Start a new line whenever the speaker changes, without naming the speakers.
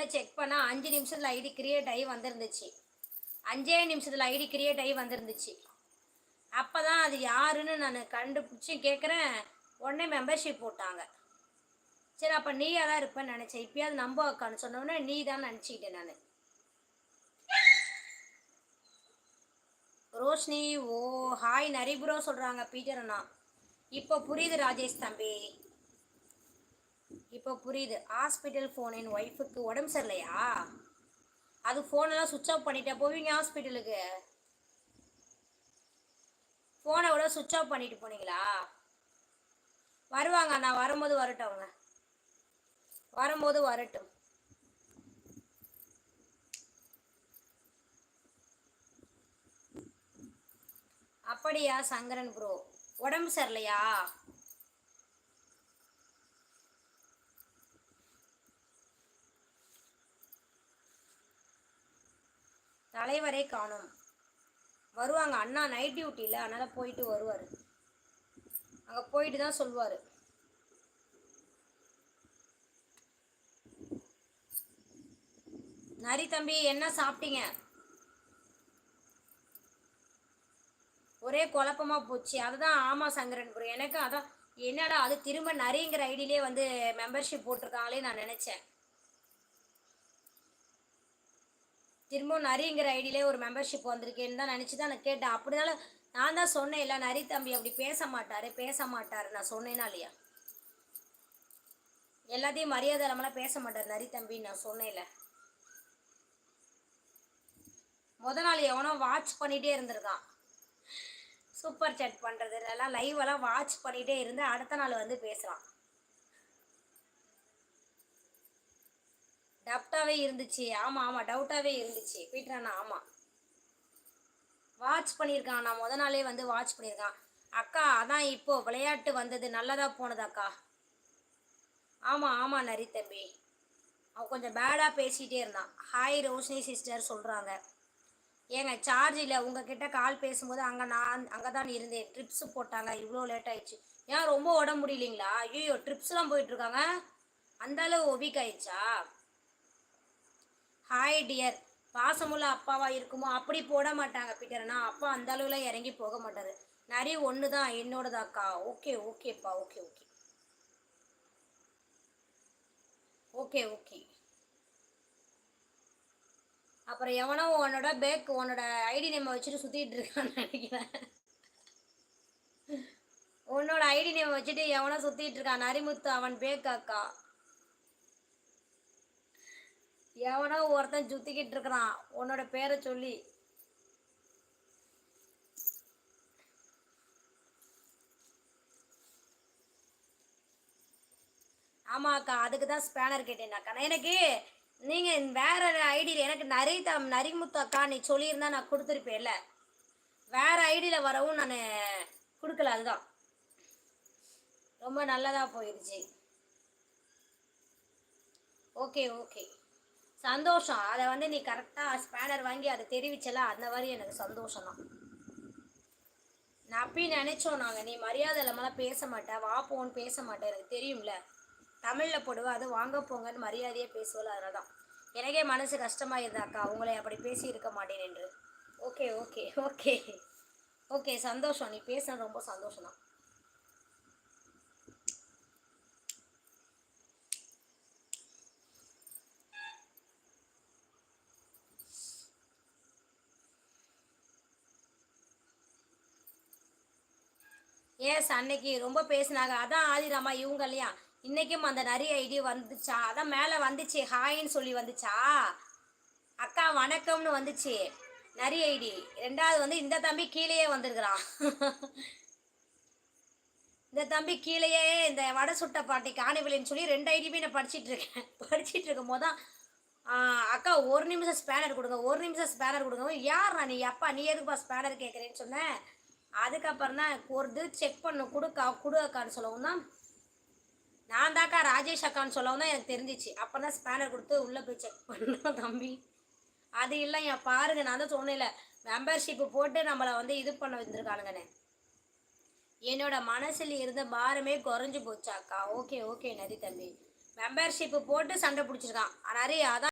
உள்ளே செக் பண்ணால் அஞ்சு நிமிஷத்தில் ஐடி கிரியேட் ஆகி வந்திருந்துச்சு. அஞ்சே நிமிஷத்தில் ஐடி கிரியேட் ஆகி வந்திருந்துச்சு. அப்போ தான் அது யாருன்னு நான் கண்டுபிடிச்சி கேட்குறேன் உடனே மெம்பர்ஷிப் போட்டாங்க. சரி அப்போ நீயாக தான் இருப்பேன்னு நினச்சேன். இப்பயாவது நம்ப அக்கான்னு சொன்னோடனே நீ தான் நினச்சிக்கிட்டேன் நான். ரோஷினி ஓ ஹாய் நிறைய ப்ரோ சொல்கிறாங்க பீட்டர் அண்ணா. இப்போ புரியுது ராஜேஷ் தம்பி. இப்போ புரியுது. ஹாஸ்பிட்டல் ஃபோன் என் ஒய்ஃபுக்கு உடம்பு சரியில்லையா? அது ஃபோனெல்லாம் சுவிட்ச் ஆஃப் பண்ணிட்டா போவீங்க ஹாஸ்பிட்டலுக்கு ஃபோனை விட சுவிட்ச் ஆஃப் பண்ணிட்டு போனீங்களா? வருவாங்க நான் வரும்போது வரட்டும் அவங்க வரும்போது வரட்டும். அப்படியா சங்கரன் ப்ரோ உடம்பு சரியில்லையா? தலைவரை காணோம். வருவாங்க. அண்ணா நைட் டியூட்டியில் அதனால் போயிட்டு வருவார். அங்கே போயிட்டு தான் சொல்லுவார். நரி தம்பி என்ன சாப்பிட்டீங்க? ஒரே குழப்பமா போச்சு. அதுதான் ஆமாம் சங்கரன் குரு. எனக்கு அதான் என்னடா அது திரும்ப நரிங்கிற ஐடியிலே வந்து மெம்பர்ஷிப் போட்டிருக்காங்களே நான் நினச்சேன். திரும்பவும் நரிங்கிற ஐடியிலே ஒரு மெம்பர்ஷிப் வந்திருக்கேன்னு தான் நினச்சி தான் நான் கேட்டேன். அப்படினால நான் தான் சொன்னேன் இல்லை நரி தம்பி அப்படி பேச மாட்டார் பேச மாட்டார். நான் சொன்னேனா இல்லையா? எல்லாத்தையும் மரியாதை இல்லாமலாம் பேச மாட்டார் நரி தம்பி நான் சொன்னேன்ல. முத நாள் எவனோ வாட்ச் பண்ணிகிட்டே இருந்திருக்கான். சூப்பர் சேட் பண்ணுறது எல்லாம் லைவெல்லாம் வாட்ச் பண்ணிகிட்டே இருந்து அடுத்த நாள் வந்து பேசுகிறான் டவுட்டாகவே இருந்துச்சு. ஆமாம் ஆமாம் டவுட்டாகவே இருந்துச்சு. பீட்டரானா ஆமாம் வாட்ச் பண்ணியிருக்கான் நான் முத நாளே வந்து வாட்ச் பண்ணியிருக்கான். அக்கா அதான் இப்போ விளையாட்டு வந்தது. நல்லதாக போனது அக்கா ஆமாம் ஆமாம் நரி தம்பி. அவன் கொஞ்சம் பேடாக பேசிகிட்டே இருந்தான். ஹாய் ரோஷினி சிஸ்டர் சொல்கிறாங்க ஏங்க சார்ஜ் இல்லை. உங்ககிட்ட கால் பேசும்போது அங்கே நான் அங்கே தான் இருந்தேன். ட்ரிப்ஸு போட்டாங்க. இவ்வளோ லேட் ஆயிடுச்சு. ஏன் ரொம்ப உடம்பு முடியலைங்களா? ஐயோ ட்ரிப்ஸ்லாம் போயிட்டுருக்காங்க அந்த அளவு ஆயிடுச்சா? ஹாய் டியர் பாசமுள்ள அப்பாவா இருக்குமோ அப்படி போட மாட்டாங்க பீட்டர்னா அப்பா அந்த அளவுல இறங்கி போக மாட்டாரு. நிறைய ஒன்று தான் என்னோடதாக்கா ஓகே ஓகேப்பா ஓகே ஓகே ஓகே ஓகே அப்புறம் எவனோ உன்னோட பேக் உன்னோட ஐடி நேம் வச்சுட்டு சுற்றிட்டு இருக்கான்னு நினைக்கிறேன். உன்னோட ஐடி நேம் வச்சுட்டு எவனோ சுற்றிட்டு இருக்கான். நரிமுத்து அவன் பேக் அக்கா. எவனோ ஒருத்தன் சுத்திக்கிட்டு இருக்கிறான். உன்னோட பேரை சொல்லி. ஆமாக்கா அதுக்கு தான் ஸ்பேனர் கேட்டேன்னாக்கா நான் எனக்கு நீங்கள் வேற ஐடியில் எனக்கு நிறைய தம் நரிமுத்து அக்கா நீ சொல்லியிருந்தா நான் கொடுத்துருப்பேன்ல. வேற ஐடியில் வரவும் நான் கொடுக்கல அதுதான். ரொம்ப நல்லதாக போயிடுச்சு ஓகே ஓகே. சந்தோஷம். அதை வந்து நீ கரெக்டாக ஸ்பேனர் வாங்கி அதை தெரிவிச்சல அந்த மாதிரி எனக்கு சந்தோஷம் தான். நான் அப்பயும் நினச்சோம் நாங்கள் நீ மரியாதை இல்லாமலாம் பேச மாட்டேன் வா போன்னு பேச மாட்டேன் எனக்கு தெரியும்ல. தமிழில் போடுவேன் அது வாங்க போங்கன்னு மரியாதையாக பேசுவல அதனால தான். எனக்கே மனசு கஷ்டமாக இருந்தாக்கா அவங்கள அப்படி பேசி இருக்க மாட்டேன் என்று. Okay okay okay. ஓகே சந்தோஷம். நீ பேசுன ரொம்ப சந்தோஷம் தான். ஏஸ் அன்னைக்கு ரொம்ப பேசினாங்க. அதான் ஆதிராமா இவங்க இல்லையா இன்னைக்கும் அந்த நிறைய ஐடி வந்துச்சா? அதான் மேலே வந்துச்சு ஹாய்ன்னு சொல்லி வந்துச்சா? அக்கா வணக்கம்னு வந்துச்சு. நிறைய ஐடி. ரெண்டாவது வந்து இந்த தம்பி கீழேயே வந்திருக்கிறான். இந்த தம்பி கீழேயே இந்த வடை சுட்ட பாட்டி காணவில்லைன்னு சொல்லி ரெண்டு ஐடியுமே நான் படிச்சுட்டு இருக்கேன் படிச்சிட்டு இருக்கும் போது தான் அக்கா ஒரு நிமிஷம் ஸ்பேனர் கொடுங்க ஒரு நிமிஷம் ஸ்பேனர் கொடுங்க. யார் நான் நீ? அப்பா நீ எதுக்குப்பா ஸ்பேனர் கேட்குறேன்னு சொன்னேன் அதுக்கப்புறம் தான் ஒரு இது செக் பண்ண கொடுக்கா கொடு அக்கான்னு சொல்லவும் தான் நான் தாக்கா ராஜேஷ் அக்கான்னு சொல்லவும் தான் எனக்கு தெரிஞ்சிச்சு. அப்போ தான் ஸ்பேனர் கொடுத்து உள்ளே போய் செக் பண்ணோம் தம்பி. அது இல்லை என் பாருங்க நான் தான் சொன்னேன்ல மெம்பர்ஷிப்பு போட்டு நம்மளை வந்து இது பண்ண வந்திருக்கானுங்கண்ணே என்னோட மனசில் இருந்த பாரமே குறைஞ்சு போச்சாக்கா ஓகே ஓகே நதி தம்பி. மெம்பர்ஷிப்பு போட்டு சண்டை பிடிச்சிருக்கான். நிறைய அதான்